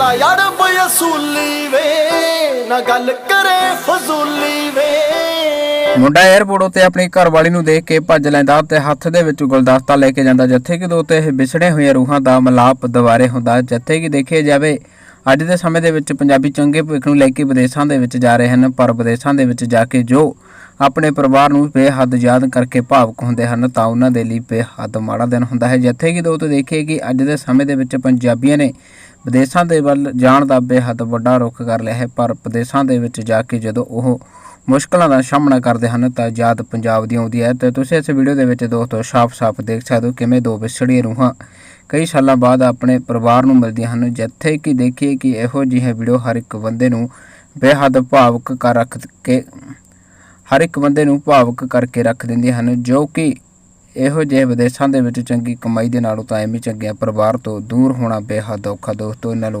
ਬੜਾ ਯੜਬ ਅਸੂਲੀ ਵੇ। ਨਾ ਗੱਲ ਕਰੇ ਫਜ਼ੂਲੀ ਵੇ। ਮੁੰਡਾ 에ਅਰਪੋਰਟ ਉੱਤੇ ਆਪਣੀ ਘਰਵਾਲੀ ਨੂੰ ਦੇਖ ਕੇ ਭੱਜ ਲੈਂਦਾ ਤੇ ਹੱਥ ਦੇ ਵਿੱਚ ਗੁਲਦਸਤਾ ਲੈ ਕੇ ਜਾਂਦਾ, ਜਿੱਥੇ ਕਿ ਦੋ ਤੇ ਇਹ ਵਿਛੜੇ ਹੋਏ ਰੂਹਾਂ ਦਾ ਮਲਾਪ ਦੁਬਾਰੇ ਹੁੰਦਾ, ਜਿੱਥੇ ਕਿ ਦੇਖਿਆ ਜਾਵੇ, ਅੱਜ ਦੇ ਸਮੇਂ ਦੇ ਵਿੱਚ ਪੰਜਾਬੀ ਚੰਗੇ ਭਵਿੱਖ ਨੂੰ ਲੈ ਕੇ ਵਿਦੇਸ਼ਾਂ ਦੇ ਵਿੱਚ ਜਾ ਰਹੇ ਹਨ, ਪਰ ਵਿਦੇਸ਼ਾਂ ਦੇ ਵਿੱਚ ਜਾ ਕੇ ਜੋ ਆਪਣੇ ਪਰਿਵਾਰ ਨੂੰ ਬੇਹੱਦ ਯਾਦ ਕਰਕੇ ਭਾਵੁਕ ਹੁੰਦੇ ਹਨ, ਤਾਂ ਉਹਨਾਂ ਦੇ ਲਈ ਬੇਹੱਦ ਮਾੜਾ ਦਿਨ ਹੁੰਦਾ ਹੈ। ਜਿੱਥੇ ਕਿ ਦੋ ਦੇਖੀਏ ਕਿ ਅੱਜ ਦੇ ਸਮੇਂ ਦੇ ਵਿੱਚ ਪੰਜਾਬੀਆਂ ਨੇ ਵਿਦੇਸ਼ਾਂ ਦੇ ਵੱਲ ਜਾਣ ਦਾ ਬੇਹੱਦ ਵੱਡਾ ਰੁਖ ਕਰ ਲਿਆ ਹੈ, ਪਰ ਵਿਦੇਸ਼ਾਂ ਦੇ ਵਿੱਚ ਜਾ ਕੇ ਜਦੋਂ ਉਹ ਮੁਸ਼ਕਲਾਂ ਦਾ ਸਾਹਮਣਾ ਕਰਦੇ ਹਨ ਤਾਂ ਯਾਦ ਪੰਜਾਬ ਦੀ ਆਉਂਦੀ ਹੈ। ਤੇ ਤੁਸੀਂ ਇਸ ਵੀਡੀਓ ਦੇ ਵਿੱਚ ਦੋਸਤੋ ਸਾਫ਼-ਸਾਫ਼ ਦੇਖ ਸਕਦੇ ਹੋ ਕਿਵੇਂ ਦੋ ਵਿਛੜੀਆਂ ਰੂਹਾਂ ਕਈ ਸਾਲਾਂ ਬਾਅਦ ਆਪਣੇ ਪਰਿਵਾਰ ਨੂੰ ਮਿਲਦੀਆਂ ਹਨ। ਜਿੱਥੇ ਕਿ ਦੇਖੀਏ ਕਿ ਇਹੋ ਜਿਹੀ ਵੀਡੀਓ ਹਰ ਇੱਕ ਬੰਦੇ ਨੂੰ ਬੇਹੱਦ ਭਾਵਕ ਕਰ ਰੱਖ ਕੇ ਹਰ ਇੱਕ ਬੰਦੇ ਨੂੰ ਭਾਵਕ ਕਰਕੇ ਰੱਖ ਦਿੰਦੀਆਂ ਹਨ, ਜੋ ਕਿ ਇਹੋ ਜਿਹੇ ਵਿਦੇਸ਼ਾਂ ਦੇ ਵਿੱਚ ਚੰਗੀ ਕਮਾਈ ਦੇ ਨਾਲੋਂ ਤਾਂ ਐਵੇਂ ਚੰਗਿਆ ਪਰਿਵਾਰ ਤੋਂ ਦੂਰ ਹੋਣਾ ਬੇਹੱਦ ਔਖਾ ਦੋਸਤੋ, ਇਹਨਾਂ ਨੂੰ